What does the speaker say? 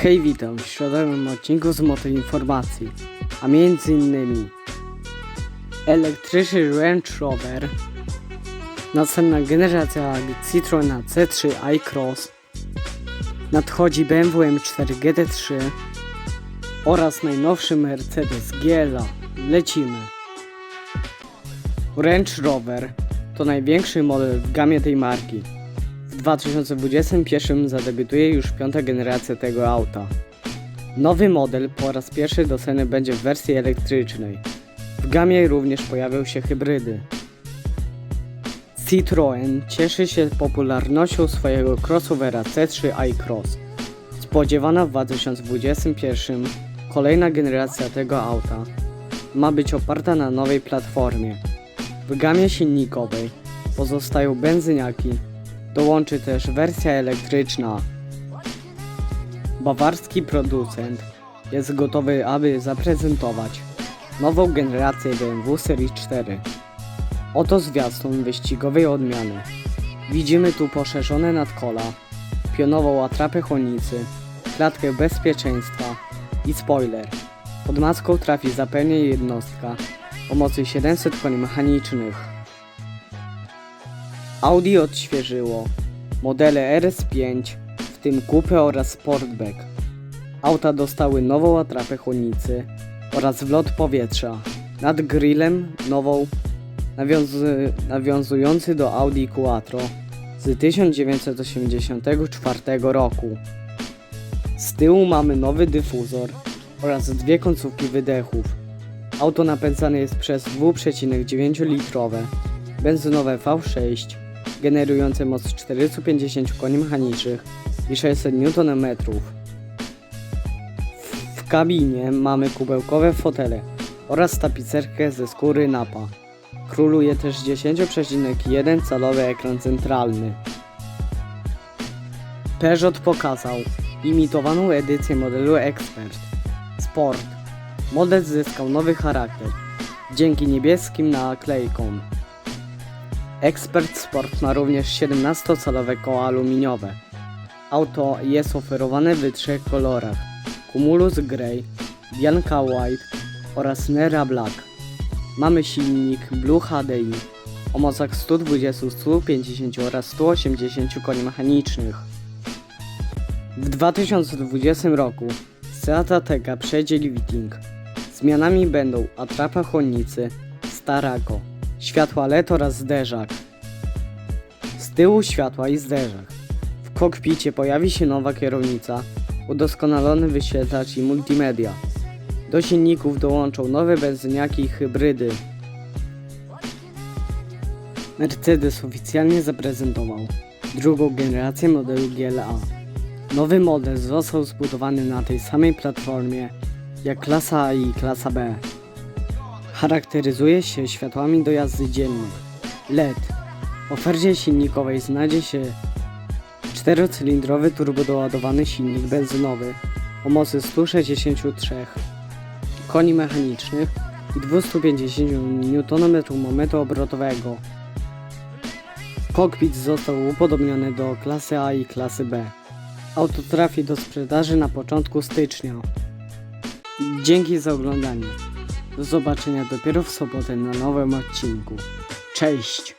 Hej, witam w środowym odcinku z Moto Informacji, a między innymi elektryczny Range Rover, następna generacja Citroena C3 i-Cross, nadchodzi BMW M4 GT3 oraz najnowszy Mercedes GLA. Lecimy! Range Rover to największy model w gamie tej marki. W 2021 zadebiutuje już piąta generacja tego auta. Nowy model po raz pierwszy dostępny będzie w wersji elektrycznej. W gamie również pojawią się hybrydy. Citroën cieszy się popularnością swojego crossovera C3 i-Cross. Spodziewana w 2021 kolejna generacja tego auta ma być oparta na nowej platformie. W gamie silnikowej pozostają benzyniaki, dołączy też wersja elektryczna. Bawarski producent jest gotowy, aby zaprezentować nową generację BMW Serii 4. Oto zwiastun wyścigowej odmiany. Widzimy tu poszerzone nadkola, pionową atrapę chłodnicy, klatkę bezpieczeństwa i spoiler. Pod maską trafi zapewne jednostka o mocy 700 koni mechanicznych. Audi odświeżyło modele RS5, w tym Coupe oraz Sportback. Auta dostały nową atrapę chłodnicy oraz wlot powietrza. Nad grillem nową nawiązy, nawiązujący do Audi Quattro z 1984 roku. Z tyłu mamy nowy dyfuzor oraz dwie końcówki wydechów. Auto napędzane jest przez 2,9 litrowe benzynowe V6 generujące moc 450 koni mechanicznych i 600 Nm. W kabinie mamy kubełkowe fotele oraz tapicerkę ze skóry Napa. Króluje też 10,1 calowy ekran centralny. Peugeot pokazał imitowaną edycję modelu Expert Sport. Model zyskał nowy charakter dzięki niebieskim naklejkom. Expert Sport ma również 17-calowe koła aluminiowe. Auto jest oferowane w trzech kolorach: Cumulus Grey, Bianca White oraz Nera Black. Mamy silnik Blue HDI o mocach 120, 150 oraz 180 koni mechanicznych. W 2020 roku Seat Ateca przejdzie lifting. Zmianami będą atrapa chłodnicy, Starago, światła LED oraz zderzak. Z tyłu światła i zderzak. W kokpicie pojawi się nowa kierownica, udoskonalony wyświetlacz i multimedia. Do silników dołączą nowe benzyniaki i hybrydy. Mercedes oficjalnie zaprezentował drugą generację modelu GLA. Nowy model został zbudowany na tej samej platformie jak klasa A i klasa B. Charakteryzuje się światłami do jazdy dziennej. LED. W ofercie silnikowej znajdzie się czterocylindrowy turbodoładowany silnik benzynowy o mocy 163 koni mechanicznych i 250 Nm momentu obrotowego. Kokpit został upodobniony do klasy A i klasy B. Auto trafi do sprzedaży na początku stycznia. Dzięki za oglądanie. Do zobaczenia dopiero w sobotę na nowym odcinku. Cześć!